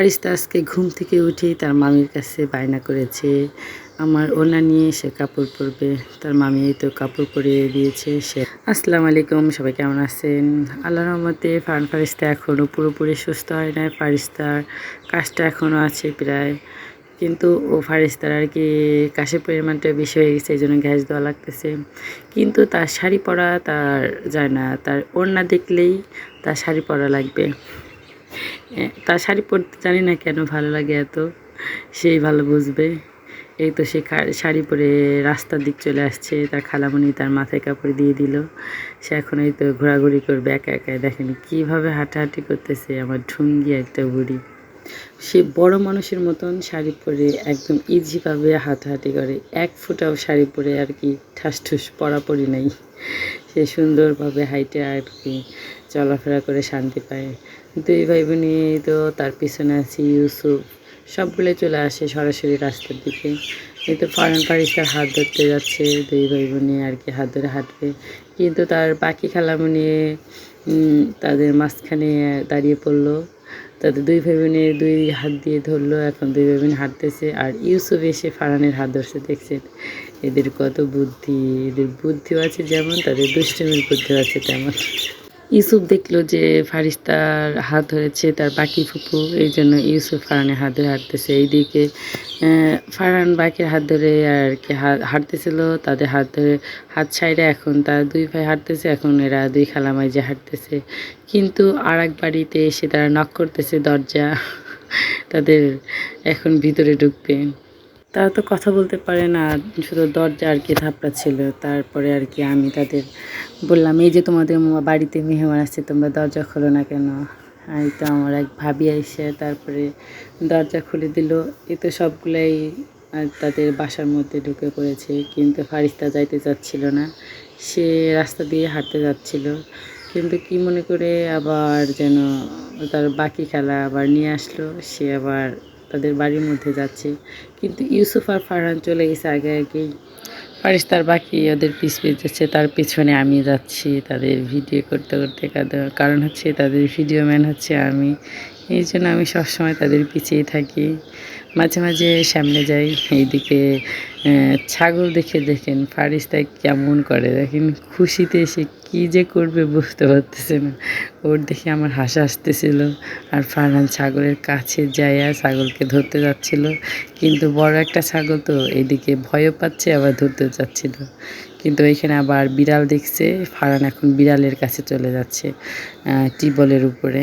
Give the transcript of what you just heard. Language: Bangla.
ফারিস্তা আজকে ঘুম থেকে উঠে তার মামির কাছে বায়না করেছে, আমার ওনা নিয়ে সে কাপড় পরবে। তার মামি তো কাপড় পরিয়ে দিয়েছে, সে আসসালামু আলাইকুম, সবাই কেমন আছেন? আল্লাহ রহমতে ফান ফারিস্তা এখনও পুরোপুরি সুস্থ হয় নাই, ফারিস্তার কাজটা এখনও আছে প্রায়। কিন্তু ও ফারিস্তার আর কি কাশের পরিমাণটা বেশি হয়ে গেছে এই জন্য গ্যাস দেওয়া লাগতেছে। কিন্তু তার শাড়ি পরা তার যায় না, তার ওড়না দেখলেই তার শাড়ি পরা লাগবে। তার শাড়ি পরতে জানি না কেন ভালো লাগে এত। সেই ভালো বুঝবে। এই তো সে শাড়ি পরে রাস্তার দিক চলে আসছে, তার খালামণি তার মাথায় কাপড় দিয়ে দিল। সে এখন এই তো ঘোরাঘুরি করবে একা একাই। দেখেন কীভাবে হাঁটাহাঁটি করতেছে আমার ঢুঙ্গি একটা বুড়ি। সে বড় মানুষের মতন শাড়ি পরে একদম ইজিভাবে হাঁটাহাঁটি করে। এক ফুটাও শাড়ি পরে আর কি ঠাস ঠুস পরাপরি নাই। সে সুন্দরভাবে হাইটে আর কি চলাফেরা করে শান্তি পায়। দুই ভাই বোনই তো তার পিছনে আছে ইউসুফ সবগুলো চলে আসে সরাসরি রাস্তার দিকে। এই তো ফারান পারিস হাত ধরতে যাচ্ছে দুই ভাই বোনে আর কি হাত ধরে হাঁটবে। কিন্তু তার খেলামণি উম, তাদের মাঝখানে দাঁড়িয়ে পড়ল। তাদের দুই ভাই বোনের দুই হাত দিয়ে ধরলো এখন দুই ভাই বোন হাঁটতেছে। আর ইউসুফ এসে ফারানের হাত ধরছে দেখছেন? এদের কত বুদ্ধি এদের বুদ্ধিও আছে যেমন তাদের দুষ্টমির বুদ্ধিও আছে তেমন। ইউসুফ দেখল যে ফারিস্তার হাত ধরেছে তার বাকি ফুপু এই জন্য ইউসুফ ফারানের হাত ধরে হাঁটতেছে। এইদিকে আহ, ফারহান বাকির হাত ধরে আর কি হাঁটতেছিল তাদের হাত ধরে হাত ছাইড়ে এখন তার দুই ভাই হাঁটতেছে এখন এরা দুই খালামাই যে হাঁটতেছে। কিন্তু আর এক বাড়িতে এসে তারা নক করতেছে দরজা তাদের এখন ভিতরে ঢুকবে। তারা তো কথা বলতে পারে না, শুধু দরজা আর কি ধাপড়া ছিল। তারপরে আর কি আমি তাদের বললাম, এই যে তোমাদের বাড়িতে মেহমান আসছে, তোমরা দরজা খোলো না কেন? এই তো আমার এক ভাবি এসে তারপরে দরজা খুলে দিল। এ তো সবগুলাই তাদের বাসার মধ্যে ঢুকে পড়েছে, কিন্তু ফারিস্তা যাইতে চাচ্ছিল না। সে রাস্তা দিয়ে হাঁটতে যাচ্ছিল, কিন্তু কি মনে করে আবার যেন তার বাকি খেলা আবার নিয়ে আসলো। সে আবার তাদের বাড়ির মধ্যে যাচ্ছে। কিন্তু ইউসুফ আর ফারহান চলে গেছে আগে আগেই ফারিস তার বাকি ওদের পিছ যাচ্ছে, তার পিছনে আমি যাচ্ছি, তাদের ভিডিও করতে করতে কারণ হচ্ছে তাদের ভিডিও ম্যান হচ্ছে আমি। এই জন্য আমি সবসময় তাদের পিছিয়েই থাকি। মাঝে মাঝে সামনে যাই, এইদিকে ছাগল দেখে দেখেন ফারিস তাই কেমন করে দেখেন, খুশিতে এসে কী যে করবে বুঝতে পারতেছে না। ওর দেখে আমার হাসা আসতেছিল, আর ফারহান ছাগলের কাছে যাইয়া ছাগলকে ধরতে যাচ্ছিল। কিন্তু বড় একটা ছাগল তো এদিকে ভয়ও পাচ্ছে, আবার ধরতে যাচ্ছিল কিন্তু এখানে আবার বিড়াল দেখছে ফারান এখন বিড়ালের কাছে চলে যাচ্ছে টিবলের উপরে।